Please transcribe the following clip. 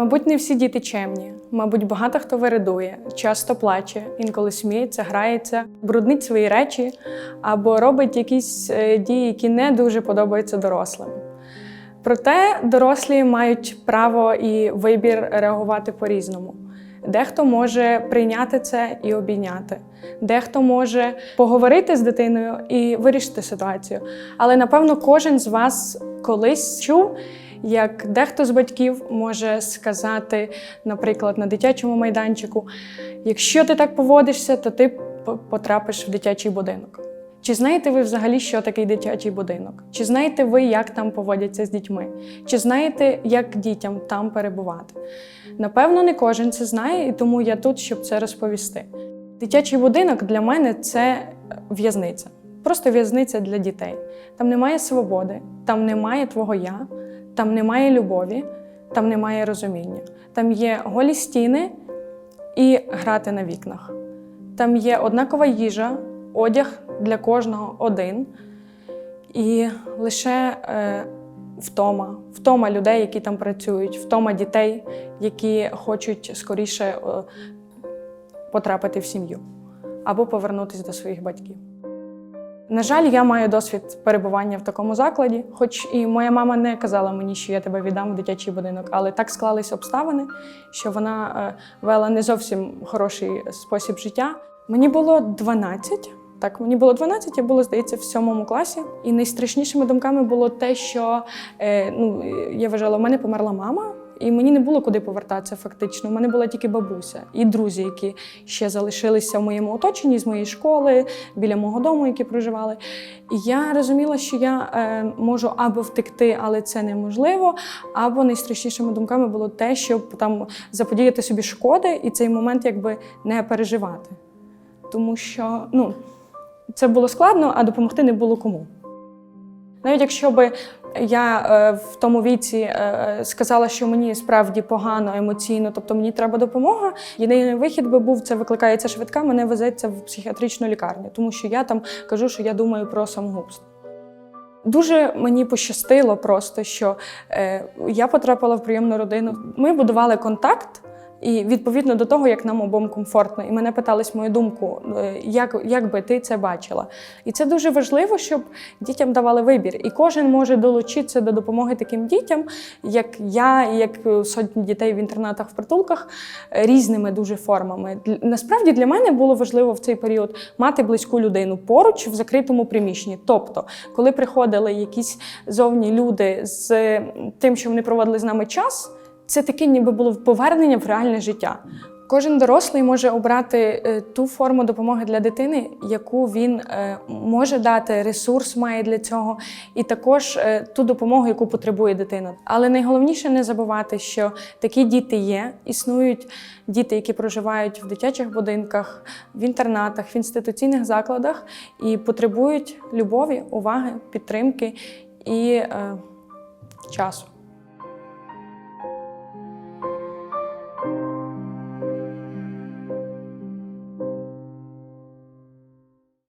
Мабуть, не всі діти чемні. Мабуть, багато хто виридує, часто плаче, інколи сміється, грається, бруднить свої речі або робить якісь е, дії, які не дуже подобаються дорослим. Проте дорослі мають право і вибір реагувати по-різному. Дехто може прийняти це і обійняти, дехто може поговорити з дитиною і вирішити ситуацію. Але напевно кожен з вас колись чув, як дехто з батьків може сказати, наприклад, на дитячому майданчику: якщо ти так поводишся, то ти потрапиш в дитячий будинок. Чи знаєте ви взагалі, що такий дитячий будинок? Чи знаєте ви, як там поводяться з дітьми? Чи знаєте, як дітям там перебувати? Напевно, не кожен це знає, і тому я тут, щоб це розповісти. Дитячий будинок для мене це в'язниця. Просто в'язниця для дітей. Там немає свободи, там немає твого я, там немає любові, там немає розуміння. Там є голі стіни і грати на вікнах. Там є однакова їжа, одяг для кожного один. І лише е, втома, втома людей, які там працюють, втома дітей, які хочуть скоріше е, потрапити в сім'ю або повернутися до своїх батьків. На жаль, я маю досвід перебування в такому закладі, хоч і моя мама не казала мені, що я тебе віддам в дитячий будинок, але так склались обставини, що вона е, вела не зовсім хороший спосіб життя. Мені було 12, так, мені було 12, я була, здається, в сьомому класі. І найстрашнішими думками було те, що е, ну, я вважала, у мене померла мама, і мені не було куди повертатися фактично. У мене була тільки бабуся і друзі, які ще залишилися в моєму оточенні з моєї школи, біля мого дому, які проживали. І я розуміла, що я е, можу або втекти, але це неможливо, або найстрашнішими думками було те, щоб там заподіяти собі шкоди і цей момент якби не переживати. Тому що ну, це було складно, а допомогти не було кому. Навіть якщо би я е, в тому віці е, сказала, що мені справді погано емоційно, тобто мені треба допомога. Єдиний вихід би був це викликається швидка, мене везеться в психіатричну лікарню, тому що я там кажу, що я думаю про самогубство. Дуже мені пощастило просто, що е, я потрапила в прийомну родину. Ми будували контакт. І відповідно до того, як нам обом комфортно, і мене питались мою думку, е, як, як би ти це бачила. І це дуже важливо, щоб дітям давали вибір. І кожен може долучитися до допомоги таким дітям, як я, як сотні дітей в інтернатах в притулках, е, різними дуже формами. Насправді для мене було важливо в цей період мати близьку людину поруч в закритому приміщенні. Тобто, коли приходили якісь зовні люди з тим, що вони проводили з нами час. Це таке ніби було повернення в реальне життя. Кожен дорослий може обрати е, ту форму допомоги для дитини, яку він е, може дати, ресурс має для цього, і також е, ту допомогу, яку потребує дитина. Але найголовніше не забувати, що такі діти є. Існують діти, які проживають в дитячих будинках, в інтернатах, в інституційних закладах і потребують любові, уваги, підтримки і е, часу.